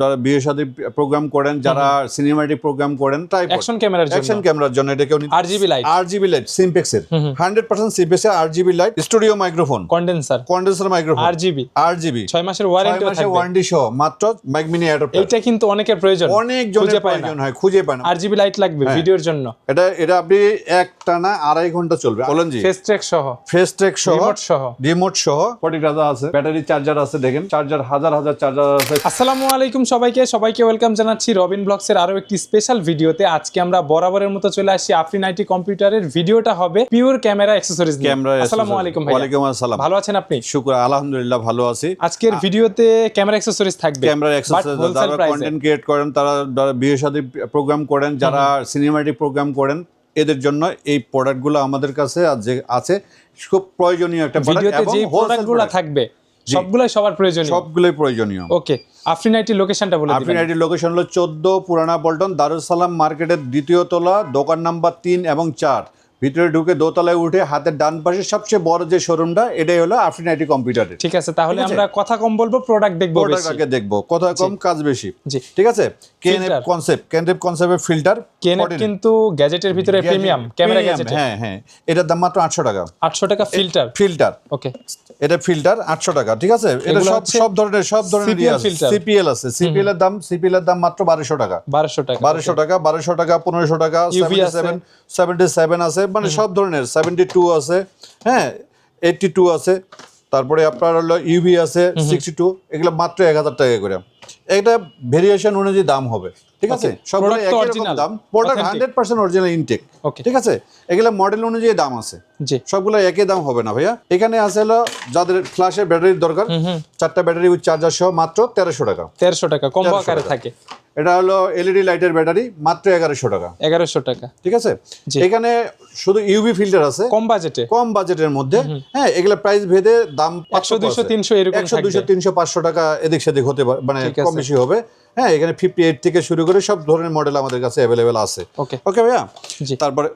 যারা বিয়ে শাদী প্রোগ্রাম করেন যারা সিনেমাটিক প্রোগ্রাম করেন ট্রাইপড অ্যাকশন ক্যামেরার জন্য। অ্যাকশন ক্যামেরার জন্য এটা কেউ RGB light। R GB light সিম্পেক্সের hundred percent Simpex R GB light studio microphone condenser condenser microphone RGB R GB ছয় মাসের ওয়ারেন্টি থাকবে। ওয়ারেন্টি সহ মাত্র মাইক মিনি অ্যাডাপ্টার এইটা কিন্তু অনেকের প্রয়োজন। অনেক জনের প্রয়োজন হয় খুঁজে পায় না। আরজিবি লাইট লাগবে হ্যাঁ। ভিডিওর জন্য। এটা এটা আপনি এক টানা আড়াই ঘণ্টা চলবে। বলেন জি। ফেস ট্র্যাক সহ। ফেস ট্রেক সহ রিমোট সহ। রিমোট সহ। রাজা আছে ব্যাটারি চার্জার আছে দেখেন। চার্জার হাজার হাজার চার্জার আছে। আসসালামু আলাইকুম সবাইকে। সবাইকে ওয়েলকাম জানাচ্ছি রবিন ব্লগসের আরও একটি স্পেশাল ভিডিওতে। আজকে আমরা বরাবরের মতো চলে আসি আফরিন আইটি কম্পিউটারের। ভিডিওটা হবে পিওর ক্যামেরা অ্যাক্সেসরিজ ক্যামেরা আসসালামু আলাইকুম ভাই ওয়ালাইকুম আসসালাম। ভালো আছেন আপনি? শুক্র আলহামদুলিল্লাহ ভালো আছি। আজকের ভিডিওতে ক্যামেরা অ্যাক্সেসরিজ থাকবে। ক্যামেরা wholesale যারা কন্টেন্ট ক্রিয়েট করেন তারা যারা বিয়ে শাদী প্রোগ্রাম করেন যারা সিনেমাটিক প্রোগ্রাম করেন এদের জন্য এই প্রোডাক্টগুলো আমাদের কাছে যে আছে খুব প্রয়োজনীয় একটা ভিডিওতে যে প্রোডাক্টগুলো থাকবে সবগুলাই সবার প্রয়োজনীয়? সবগুলোই প্রয়োজনীয়। ওকে আফ্রিনাইটির লোকেশনটা বলে আফ্রিনাইটির লোকেশন হলো চোদ্দ পুরানা পল্টন দারুসালাম মার্কেটের দ্বিতীয় তলা দোকান নাম্বার তিন এবং চার। ভিতরে ঢুকে দোতলায় উঠে হাতের ডান পাশে সবচেয়ে বড় যে শোরুমটা এটাই হলো আফরিন আইটি কম্পিউটারের ঠিক আছে তাহলে আমরা কথা কম বলব প্রোডাক্ট দেখব প্রোডাক্ট আগে দেখব কোথায় কম কাজ বেশি। ঠিক আছে? কেএনএফ কনসেপ্ট কেএনএফ কনসেপ্টের ফিল্টার কেনেট কিন্তু গ্যাজেটের ভিতরে প্রিমিয়াম ক্যামেরা গ্যাজেট হ্যাঁ হ্যাঁ। এটার দাম মাত্র আটশো টাকা। আটশো টাকা ফিল্টার ফিল্টার ওকে এটা ফিল্টার আটশো টাকা ঠিক আছে? এটা সব সব ধরনের সব ধরনের সিপিএল আছে। সিপিএল এর দাম সিপিএল এর দাম মাত্র বারোশো টাকা। বারোশো টাকা বারোশো টাকা বারোশো টাকা পনেরোশো টাকা UV আছে। সেভেন সেভেন্টি সেভেন আছে। মানে সব ধরনের সেভেন্টি টু আছে হ্যাঁ এইটটি টু আছে তারপরে আপনার হলো ইউভি আছে সিক্সটি টু এগুলো মাত্র এক হাজার টাকা করে। এটা ভেরিয়েশন অনুযায়ী দাম হবে ঠিক আছে. সবগুলো একই রকম দাম product hundred percent original intact ঠিক আছে? এগুলো মডেল অনুযায়ী দাম আছে। সবগুলো একই দাম হবে না ভাইয়া। এখানে আছে হলো যাদের ফ্ল্যাশের ব্যাটারির দরকার চারটা ব্যাটারি উইথ চার্জার সহ মাত্র তেরোশো টাকা। তেরোশো টাকা 1300 আকারে থাকে। এটা হলো এলইডি লাইটের ব্যাটারি মাত্র এগারোশো টাকা। এগারোশো টাকা। ঠিক আছে। এখানে শুধু ইউভি ফিল্টার আছে। কম বাজেটে কম বাজেটের মধ্যে। হ্যাঁ এগুলো প্রাইস ভেদে দাম একশো দুশো তিনশো একশো দুশো দুইশো তিনশো পাঁচশো টাকা এদিক সেদিক হতে পারে মানে কম বেশি হবে। হ্যাঁ এখানে ফিফটি এইট থেকে শুরু করে সব ধরনের মডেল আমাদের কাছে অ্যাভেলেবেল আছে। ওকে ওকে ভাইয়া? তারপরে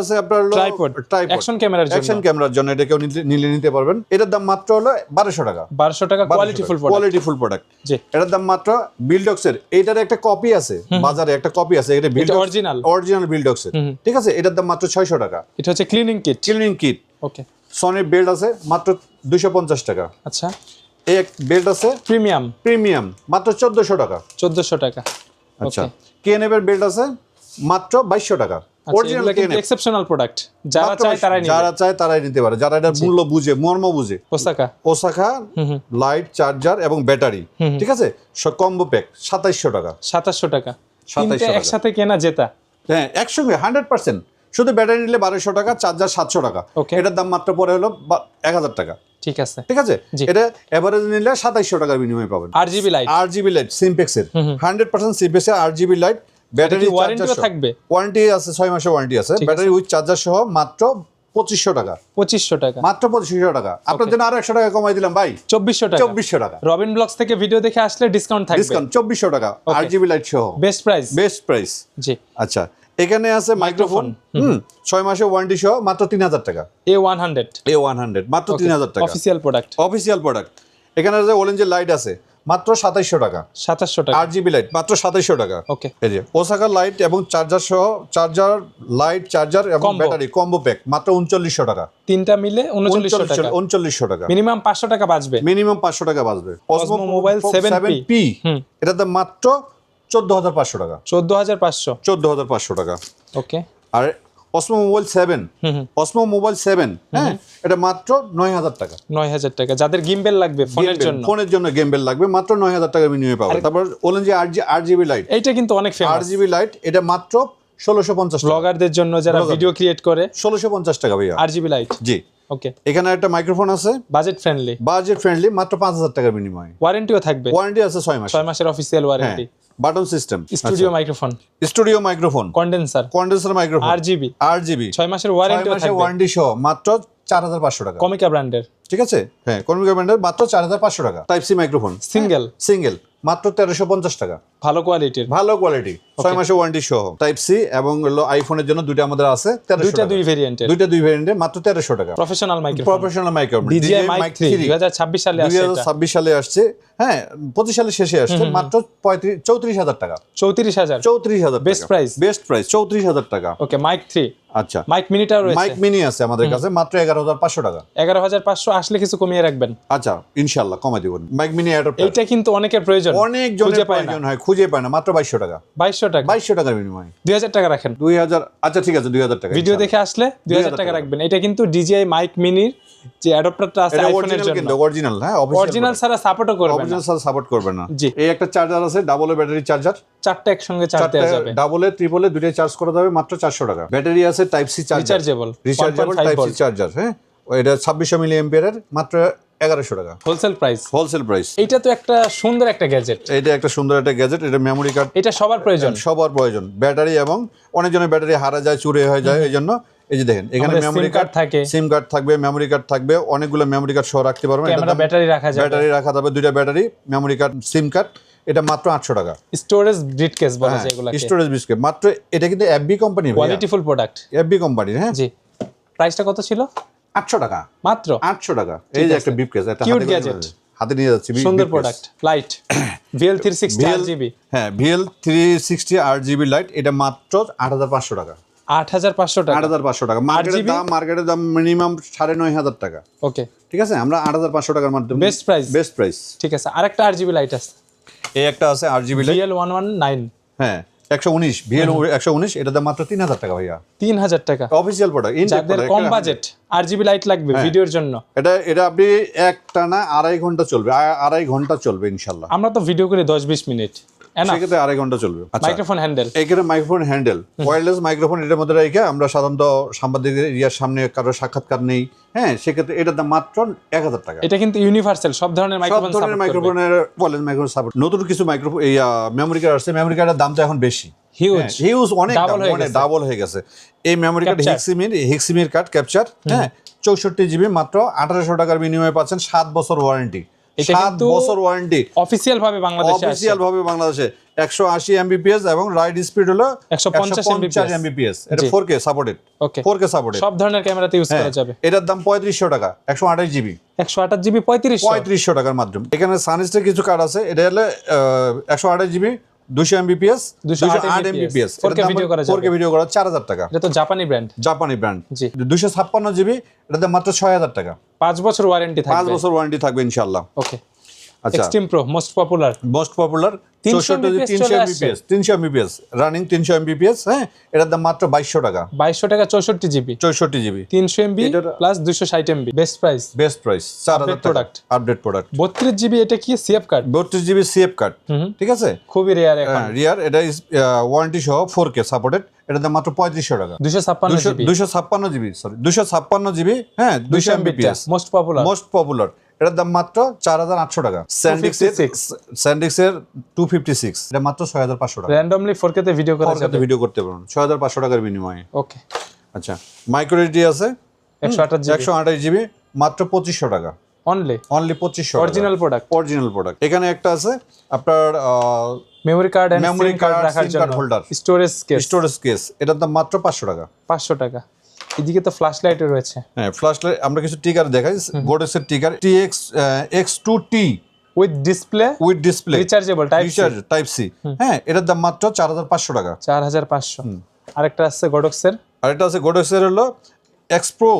আছে আপনার ট্রাইপড অ্যাকশন ক্যামেরার জন্য। অ্যাকশন ক্যামেরার জন্য এটা কেউ নিলে নিতে পারবেন। এটার দাম মাত্র হলো বারোশো টাকা। বারোশো টাকা quality full quality full product জি। এটার দাম মাত্র বিলডক্সের এইটার একটা কপি আছে বাজারে একটা কপি আছে এটা বিল্ড অরিজিনাল অরিজিনাল বিলডক্সের ঠিক আছে? এটার দাম মাত্র ছয়শো টাকা। এটা হচ্ছে cleaning kit cleaning kit okay সনির belt আছে মাত্র দুশো পঞ্চাশ টাকা। আচ্ছা। এক বেল্ট আছে? প্রিমিয়াম প্রিমিয়াম মাত্র চোদ্দশো টাকা। চোদ্দশো টাকা। আচ্ছা। ওকে কেএনএফ এর বেল্ট আছে মাত্র বাইশশো টাকা। অরিজিনাল কেএনএফ এক্সেপশনাল প্রোডাক্ট যারা চায় তারাই নিবে যারা চায় তারাই নিতে পারে। যারা এটার মূল্য বুঝে মর্ম বুঝে। ওসাকা ওসাকা লাইট চার্জার এবং ব্যাটারি ঠিক আছে? কম্বো প্যাক সাতাইশশো টাকা। সাতাশশো টাকা। 2700 টাকা। একসাথে কেনা জেতা। হ্যাঁ একসঙ্গে হান্ড্রেড পার্সেন্ট শুধু ব্যাটারি নিলে বারোশো টাকা চার্জার সাতশো টাকা. এটার দাম মাত্র পরে হলো এক হাজার টাকা। ঠিক আছে। ঠিক আছে? এটা এভারেজ নিলে সাতাইশশো টাকার বিনিময়ে পাবেন। R GB light R GB light সিম্পেক্সের hundred percent সিম্পেক্সের আর জিবি লাইট ব্যাটারি থাকবে? ওয়ারেন্টি আছে ছয় মাসের ওয়ারেন্টি আছে। ব্যাটারি উইথ চার্জার সহ মাত্র পঁচিশশো টাকা। পঁচিশশো টাকা। মাত্র পঁচিশশো টাকা। আপনার জন্য আরও একশো টাকা কমাই দিলাম ভাই। চব্বিশশো টাকা। চব্বিশশো টাকা। রবিন ব্লগস থেকে ভিডিও দেখে আসলে ডিসকাউন্ট থাকবে। ডিসকাউন্ট চব্বিশশো টাকা। আর জিবি লাইট সহ। বেস্ট প্রাইস বেস্ট প্রাইস জি। আচ্ছা। এখানে আছে মাইক্রোফোন হুম। ছয় মাসে ওয়ারেন্টি সহ মাত্র তিন হাজার টাকা। A one hundred A one hundred মাত্র তিন হাজার টাকা। অফিসিয়াল প্রোডাক্ট অফিসিয়াল প্রোডাক্ট এখানে আছে অরেঞ্জের লাইট আছে মাত্র সাতাইশশো টাকা। সাতাশশো টাকা। আর জিবি লাইট মাত্র সাতাইশশো টাকা। ওকে এই যে ওসাকার লাইট এবং চার্জার সহ চার্জার লাইট চার্জার এবং ব্যাটারি কম্বো প্যাক মাত্র উনচল্লিশশো টাকা। তিনটা মিলে উনচল্লিশশো টাকা। উনচল্লিশশো টাকা। মিনিমাম পাঁচশো টাকা বাঁচবে। মিনিমাম পাঁচশো টাকা বাঁচবে। Osmo Mobile 7P পি দাম মাত্র চোদ্দ হাজার পাঁচশো টাকা। চোদ্দ হাজার পাঁচশো। চোদ্দ হাজার পাঁচশো টাকা। ওকে। আর Osmo mobile seven Osmo mobile seven হ্যাঁ? এটা মাত্র নয় হাজার টাকা। নয় হাজার টাকা। যাদের গিম্বেল লাগবে ফোনের জন্য। ফোনের জন্য গেম বেল লাগবে মাত্র নয় হাজার টাকা বিনিময়ে পাবে তারপর বলেন যে আট জি আট জিবি লাইট এইটা কিন্তু অনেক আট ফেমাস জিবি লাইট এটা মাত্র ষোলোশো পঞ্চাশ ব্লগারদের জন্য যারা ভিডিও ক্রিয়েট করে ষোলোশো পঞ্চাশ টাকা ভাইয়া। আর জিবি লাইট জি। ওকে এখানে একটা মাইক্রোফোন আছে। বাজেট ফ্রেন্ডলি বাজেট ফ্রেন্ডলি মাত্র পাঁচ হাজার টাকার বিনিময়ে। ওয়ারেন্টিও থাকবে। ওয়ারেন্টি আছে ছয় মাস ছয় মাসের অফিসিয়াল হ্যাঁ। Warranty button system. Studio microphone studio microphone condenser condenser microphone R GB R GB ছয় মাসের ওয়ারেন্টি থাকবে। ওয়ারেন্টি সহ মাত্র চার হাজার পাঁচশো টাকা। কমিকা ব্র্যান্ডের ঠিক আছে? হ্যাঁ কমিকা ব্র্যান্ডের মাত্র চার হাজার পাঁচশো টাকা। Type C microphone single single মাত্র তেরোশো পঞ্চাশ টাকা। ভালো কোয়ালিটির ভালো কোয়ালিটি ছয় মাসের ওয়ারেন্টি সহ। টাইপ সি এবং আইফোনের জন্য দুইটা আমাদের আছে দুইটা দুই ভেরিয়েন্টের দুইটা দুই ভ্যারিয়েন্টে মাত্র তেরোশো টাকা। Professional microphone professional micro DJI mic 3 2026 সালে আসে এটা। ছাব্বিশ সালে আসছে। হ্যাঁ পঁচিশ সালে শেষে আসছে মাত্র পঁয়ত্রিশ চৌত্রিশ হাজার টাকা। 34000 চৌত্রিশ হাজার Best price? বেস্ট প্রাইস চৌত্রিশ হাজার টাকা। ওকে মাইক 3 আচ্ছা। মাইক মিনিটাও রয়েছে। মাইক মিনি আছে আমাদের কাছে মাত্র এগারো হাজার পাঁচশো টাকা। 11500 আসলে কিছু কমিয়ে রাখবেন। আচ্ছা ইনশাল্লাহ কমে দিব। মাইক মিনি অ্যাডাপ্টার এইটা কিন্তু অনেকের প্রয়োজন। অনেক খুঁজে জনের পায় না। প্রয়োজন হয় খুঁজে পায় না মাত্র বাইশশো টাকা। 2200 টাকা। বাইশশো টাকার বিনিময়। 2000 টাকা রাখেন। দুই হাজার আচ্ছা ঠিক আছে দুই হাজার টাকা ভিডিও দেখে আসলে 2000 টাকা রাখবেন। এটা কিন্তু ডিজিআই মাইক মিনির যে অ্যাডাপ্টারটা আছে আইফোনের জন্য। কিন্তু অরিজিনাল হ্যাঁ অরিজিনাল ছাড়া সাপোর্টও করবে না। অরিজিনাল সাথে সাপোর্ট করবে না। জি। এই একটা চার্জার আছে ডাবল ব্যাটারি চার্জার চারটা একসঙ্গে চার্জ দেওয়া যাবে। ডাবলে ট্রিপলে দুটোই চার্জ করা যাবে মাত্র চারশো টাকা। ব্যাটারি আছে type C charger rechargeable rechargeable type C charger হ্যাঁ। এটা ছাব্বিশশো মিলি এম্পিয়ারের মাত্র এগারোশো টাকা। হোলসেল প্রাইস হোলসেল প্রাইস এইটা তো একটা সুন্দর একটা গ্যাজেট এটা একটা সুন্দর একটা গ্যাজেট এটা মেমোরি কার্ড এটা সবার প্রয়োজন। সবার প্রয়োজন। ব্যাটারি এবং অনেকজনের ব্যাটারি হারা যায় চুরে হয়ে যায় এই জন্য এই যে দেখেন এখানে মেমোরি কার্ড থাকে। সিম কার্ড থাকবে মেমোরি কার্ড থাকবে অনেকগুলো মেমোরি কার্ড সহ রাখতে পারবেন। ক্যামেরা ব্যাটারি রাখা যাবে। ব্যাটারি রাখা যাবে দুইটা battery memory card SIM card এটা মাত্র আটশো টাকা। স্টোরেজ ব্রিটকেস বলা হ্যাঁ, যায় এগুলাকে। স্টোরেজ বিস্কুট মাত্র এটা কিন্তু FB company quality full product FB কোম্পানির হ্যাঁ। জি। প্রাইসটা কত ছিল? আটশো টাকা। মাত্র? আটশো টাকা। এই যে একটা বিপ কেস একটা Cute হাতে নিয়ে- হাতে নিয়ে যাচ্ছি। সুন্দর product light VL three sixty VL GB হ্যাঁ ভিএল থ্রি সিক্সটি আট জিবি লাইট এটা মাত্র আট হাজার পাঁচশো টাকা। আট হাজার পাঁচশো আট টাকা হাজার পাঁচশো টাকা। মার্কেটের দাম মার্কেটের দাম মিনিমাম সাড়ে নয় হাজার টাকা। ওকে ঠিক আছে? আমরা আট হাজার পাঁচশো টাকার মাধ্যমে Best price? বেস্ট প্রাইস ঠিক আছে। আরেকটা আট জিবি লাইট আছে। এই একটা আছে আট GB light VL one one nine হ্যাঁ। একশো উনিশ ভিএল একশো উনিশ এটার দাম মাত্র তিন হাজার টাকা ভাইয়া। তিন হাজার টাকা। অফিসিয়াল প্রোডাক্ট যাদের কম বাজেট আর জিবি লাইট লাগবে হ্যাঁ। ভিডিওর জন্য। এটা এটা আপনি এক টানা আড়াই ঘণ্টা চলবে আড়াই ঘণ্টা চলবে ইনশাল্লাহ। আমরা তো ভিডিও করি দশ বিশ মিনিট। সেক্ষেত্রে আড়াই ঘণ্টা চলবে। আচ্ছা। মাইক্রোফোন হ্যান্ডেল এখানে মাইক্রোফোন হ্যান্ডেল ওয়্যারলেস মাইক্রোফোন এটার মধ্যে রেখে আমরা সাধারণত সাংবাদিকের ইয়ার সামনে কারও সাক্ষাৎকার নেই। হ্যাঁ সেক্ষেত্রে এটার দাম মাত্র এক হাজার টাকা। এটা কিন্তু ইউনিভার্সাল সব ধরনের সব মাইক্রোফোন ধরনের মাইক্রোফোনের বলেন মাইক্রোফোন সাপোর্ট নতুন কিছু মাইক্রোফোন এই মেমোরি কার্ড আসছে মেমোরি কার্ডের দাম তো এখন বেশি। হিউজ হিউজ অনেক Double ডাবল হয়ে গেছে। এই memory card. Hiksemi Hiksemi card capture হ্যাঁ চৌষট্টি জিবি মাত্র আঠারোশো টাকার বিনিময়ে পাচ্ছেন সাত বছর ওয়ারেন্টি এটা কিন্তু বছর ওয়ারেন্টি অফিসিয়াল ভাবে বাংলাদেশে অফিসিয়াল ভাবে বাংলাদেশে। একশো আশি এমবিপিএস এবং রাইড স্পিড হলো 150 পঞ্চাশ এমবিপিএস এটা জি। Four K supported okay four K supported সব ধরনের ক্যামেরাতে ইউজ করা যাবে। এটার দাম পঁয়ত্রিশশো টাকা একশো আঠাশ জিবি একশো আঠাশ জিবি পঁয়ত্রিশ পঁয়ত্রিশশো। টাকার মাধ্যমে। এখানে সানিস্টের কিছু কার্ড আছে। এটা হলে একশো আঠাশ জিবি দুশো এমবিপিএস 208 দুশো আট এমবিপিএস 4K video করা ফোর কে ভিডিও করা চার হাজার টাকা। এটা তো জাপানি ব্র্যান্ড জাপানি ব্র্যান্ড জি। দুশো ছাপ্পান্ন জিবি এটাতে মাত্র ছয় হাজার টাকা। পাঁচ বছর ওয়ারেন্টি পাঁচ থাকবে বছর ওয়ারেন্টি থাকবে ইনশাল্লাহ okay extreme pro most popular most popular 300 তিনশো। এমবিপিএস তিনশো এমবিপিএস রানিং তিনশো এমবিপিএস হ্যাঁ? এটার দাম মাত্র বাইশশো টাকা। বাইশশো টাকা চৌষট্টি জিবি চৌষট্টি জিবি তিনশো এমবি প্লাস দুশো ষাট MB best price best price চার হাজার Update আপডেট প্রোডাক্ট বত্রিশ জিবি এটা কি? সিএফ কার্ড বত্রিশ জিবি সিএফ কার্ড ঠিক আছে? খুবই রেয়ার এখন। রিয়ার এটা ইজ ওয়ারেন্টি সহ ফোর কে সাপোর্টেড এটার দাম মাত্র পঁয়ত্রিশশো টাকা। দুশো ছাপ্পান্ন দুশো ছাপ্পান্ন জিবি সরি দুশো ছাপ্পান্ন জিবি হ্যাঁ দুশো Mbps most popular most popular এটার দাম মাত্র চার হাজার আটশো টাকা। 256 স্যান্ডিক্সের টু ফিফটি সিক্স এটা মাত্র ছয় হাজার পাঁচশো টাকা। র্যান্ডমলি ফোর তে ভিডিও করা যাবে ভিডিও করতে পারবেন। ছয় হাজার পাঁচশো টাকার বিনিময়ে। ওকে আচ্ছা মাইক্রোডি আছে। একশো আঠাশ জিবি একশো আঠাশ জিবি মাত্র পঁচিশশো টাকা। অনলি অনলি পঁচিশশো অরিজিনাল প্রোডাক্ট অরিজিনাল প্রোডাক্ট এখানে একটা আছে আপনার মেমোরি কার্ড মেমোরি কার্ড রাখার জন্য। holder। Storage case storage case এটার দাম মাত্র পাঁচশো টাকা। পাঁচশো টাকা। এদিকে তো ফ্ল্যাশ লাইটও রয়েছে। হ্যাঁ ফ্ল্যাশ লাইট আমরা কিছু টিকার দেখাই। গোডেক্সের trigger T X X two T with display with display rechargeable type recharge type C হ্যাঁ এটার দাম মাত্র চার হাজার পাঁচশো টাকা। চার হাজার পাঁচশো। আরেকটা আছে গডক্সের আর এটা আছে গোডেক্সের হলো এক্সপ্রো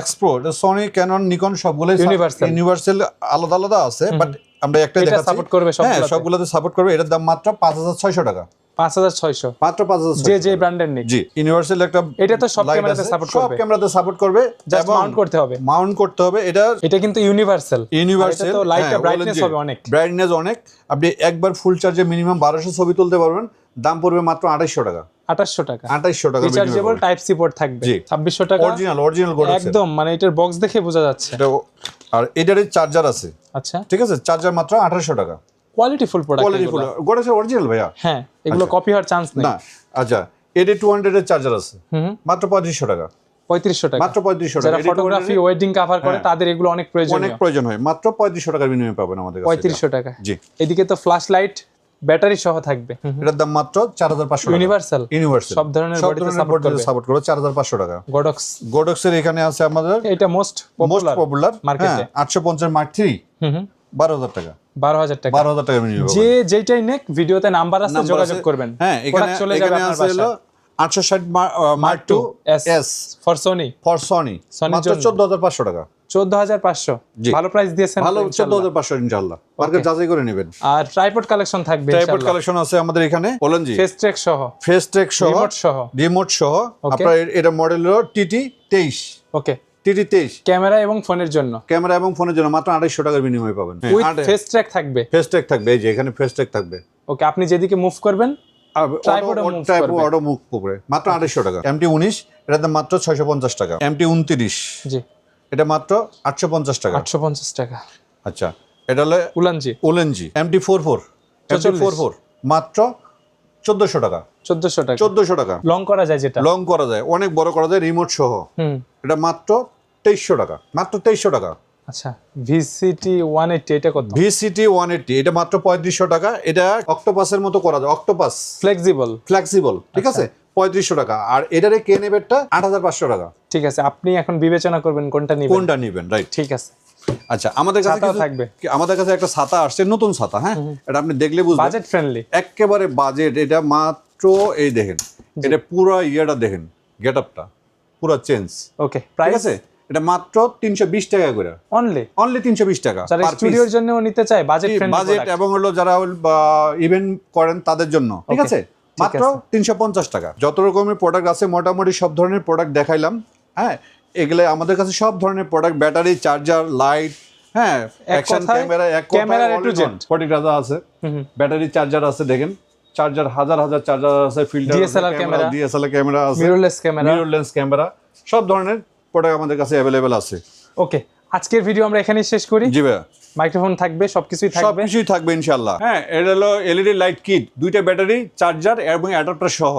এক্সপ্রো এটা সোনি ক্যানন নিকন সবগুলোই Universal। ইউনিভার্সাল আলাদা আলাদা আছে বাট আমরা একটাই এটা দেখাচ্ছি। support করবে হ্যাঁ। সবগুলোতে। সাপোর্ট করবে। এটার দাম মাত্র পাঁচ হাজার ছয়শো টাকা। পাঁচ হাজার ছয়শো। মাত্র পাঁচ হাজার যে যে ব্র্যান্ডের নিক। জি ইউনিভার্সাল একটা এটা তো সব ক্যামেরাতে আছে, support সব ক্যামেরাতে সাপোর্ট করবে জাস্ট মাউন্ট করতে হবে। মাউন্ট করতে হবে। এটা এটা কিন্তু ইউনিভার্সাল ইউনিভার্সাল তো লাইটটা ব্রাইটনেস হবে অনেক। ব্রাইটনেস অনেক। আপনি একবার ফুল চার্জে মিনিমাম বারোশো ছবি তুলতে পারবেন। দাম পড়বে মাত্র আঠাইশশো টাকা। আঠাশশো টাকা। আঠাইশশো টাকা রিচার্জেবল টাইপ সি পোর্ট থাকবে। ছাব্বিশশো টাকা। অরিজিনাল অরিজিনাল একদম মানে এটার বক্স দেখে বোঝা যাচ্ছে। এটা আর এটারই চার্জার আছে। আচ্ছা। ঠিক আছে? চার্জার মাত্র আঠারোশো টাকা। কোয়ালিটি ফুল প্রোডাক্ট ফুল গোডেক্সের অরিজিনাল ভাইয়া। হ্যাঁ এগুলো কপি হওয়ার চান্স নেই। না আচ্ছা এডি টু হান্ড্রেডের চার্জার আছে। মাত্র পঁয়ত্রিশশো টাকা। পঁয়ত্রিশশো টাকা। মাত্র পঁয়ত্রিশশো টাকা। ফটোগ্রাফি ওয়েডিং কাভার করে হ্যাঁ। তাদের এগুলো অনেক অনেক প্রয়োজন হয়। মাত্র পঁয়ত্রিশশো টাকার বিনিময়ে পাবেন আমাদের পঁয়ত্রিশশো টাকা। জি। এদিকে তো ফ্ল্যাশ লাইট ব্যাটারি সহ থাকবে। এটার দাম মাত্র চার হাজার পাঁচশো ইউনিভার্সাল ইউনিভার্সাল সব ধরনের সব বডিতে সাপোর্ট করবে। সাপোর্ট করবে। চার হাজার পাঁচশো টাকা। গডক্স গোডক্সের এখানে আছে আমাদের এটা মোস্ট মোস্ট পপুলার পপুলার আটশো পঞ্চাশ মার্ক থ্রি বারো হাজার টাকা। বারো হাজার টাকা। বারো হাজার টাকা যে যেটাই নেক ভিডিওতে নাম্বার আছে যোগাযোগ করবেন। হ্যাঁ এখানে চলে যাবে হলো আটশো ষাট mark two S S for Sony for Sony মাত্র চোদ্দ হাজার পাঁচশো টাকা। চোদ্দ হাজার পাঁচশো। ভালো প্রাইস দিয়েছেন ভালো চোদ্দ হাজার পাঁচশো ইনশাল্লাহ। মার্কেট যাচাই করে নেবেন। আর ট্রাইপড কালেকশন থাকবে ট্রাইপড কালেকশন আছে আমাদের এখানে। বলেন জি। ফেস ট্র্যাক সহ। ফেস ট্রেক সহ। রিমোট সহ। রিমোট সহ। আপনার এটা মডেল হলো টিটি তেইশ। ওকে টিটি তেইশ। ক্যামেরা এবং ফোনের জন্য। ক্যামেরা এবং ফোনের জন্য মাত্র আড়াইশো টাকার বিনিময় পাবেন। ফেস ট্র্যাক থাকবে। ফেস ট্যাগ থাকবে এই যে এখানে ফেস ট্যাগ থাকবে। ওকে আপনি যেদিকে মুভ করবেন। অটো মাত্র আড়াইশো টাকা। এমটি উনিশ এটার দাম মাত্র ছয়শো পঞ্চাশ টাকা। এমটি উনত্রিশ। জি। এটা মাত্র আটশো পঞ্চাশ টাকা। আটশো পঞ্চাশ টাকা। আচ্ছা এটা হলো Ulanzi. MT four four MT four four মাত্র চোদ্দশো টাকা। চোদ্দশো টাকা। চোদ্দশো টাকা। লং করা যায় যেটা। লং করা যায়। অনেক বড় করা যায় রিমোট সহ। এটা মাত্র তেইশশো টাকা মাত্র তেইশশো টাকা। আচ্ছা ভিসিটি ওয়ান এইটটি এটা কত? ভিসিটি ওয়ান এইটটি এটা মাত্র পঁয়ত্রিশশো টাকা এটা অক্টোপাসের মতো করা যায় অক্টোপাস। ফ্লেক্সিবল ফ্লেক্সিবল ঠিক আছে? পঁয়ত্রিশশো টাকা আর এটার কে নেবেরটা আট হাজার পাঁচশো টাকা। ঠিক আছে আপনি এখন বিবেচনা করবেন কোনটা নিবেন। কোনটা নিবেন রাইট ঠিক আছে। আচ্ছা আমাদের কাছে থাকবে। আমাদের কাছে একটা ছাতা আসছে নতুন ছাতা হ্যাঁ? এটা আপনি দেখলে বুঝবেন। বাজেট ফ্রেন্ডলি একেবারে বাজেট এটা মাত্র এই দেখেন এটা পুরো ইয়েটা দেখেন গেট আপটা পুরো চেঞ্জ ওকে প্রাইস আছে? এটা মাত্র তিনশো বিশ টাকা করে। অনলি অনলি তিনশো বিশ টাকা যারা স্টুডিওর জন্য নিতে চায় বাজেট ফ্রেন্ডলি বাজেট এবং হলো যারা ইভেন্ট করেন তাদের জন্য। ঠিক আছে? মাত্র তিনশো পঞ্চাশ টাকা। যত রকমের প্রোডাক্ট আছে মোটামুটি সব ধরনের প্রোডাক্ট দেখাইলাম। হ্যাঁ? এগুলো আমাদের কাছে সব ধরনের প্রোডাক্ট ব্যাটারি চার্জার লাইট হ্যাঁ? অ্যাকশন ক্যামেরা এক Z। ফটিক রাজা আছে। ব্যাটারি চার্জার আছে দেখেন। চার্জার হাজার হাজার চার্জার আছে filter DSLR camera, DSLR camera আছে mirrorless camera mirror lens camera সব ধরনের প্রোডাক্ট আমাদের কাছে অ্যাভেলেবেল আছে। ওকে আজকের ভিডিও আমরা এখানেই শেষ করি। জি ভাইয়া। মাইক্রোফোন থাকবে সবকিছুই থাকবে। কিছুই থাকবে ইনশাল্লাহ হ্যাঁ এটা হলো এলইডি লাইট কিট দুইটা ব্যাটারি চার্জার এবং অ্যাডাপ্টার সহ।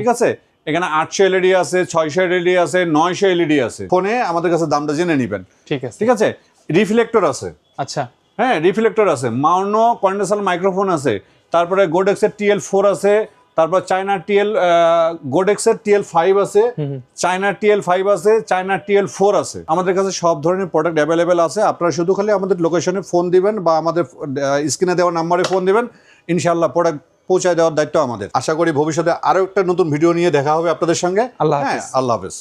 ঠিক আছে? এখানে আটশো এলইডি আছে ছয়শো এলইডি আছে নয়শো এলইডি আছে। ফোনে আমাদের কাছে দামটা জেনে নেবেন। ঠিক আছে। ঠিক আছে? রিফ্লেক্টর আছে। আচ্ছা। হ্যাঁ রিফ্লেক্টর আছে। মাউনো কন্ডেন্সার মাইক্রোফোন আছে। তারপরে গোডেক্সের টিএল ফোর আছে। তারপর চায়না টিএল গোডেক্সের টিএল ফাইভ আছে চায়না টিএল ফাইভ আছে চায়না টিএল ফোর আছে। আমাদের কাছে সব ধরনের প্রোডাক্ট অ্যাভেলেবেল আছে। আপনারা শুধু খালি আমাদের লোকেশনে ফোন দিবেন বা আমাদের স্ক্রিনে দেওয়া নাম্বারে ফোন দিবেন ইনশাল্লাহ প্রোডাক্ট পৌঁছায় দেওয়ার দায়িত্ব আমাদের। আশা করি ভবিষ্যতে আরও একটা নতুন ভিডিও নিয়ে দেখা হবে আপনাদের সঙ্গে। আল্লাহ হ্যাঁ আল্লাহ হাফেজ।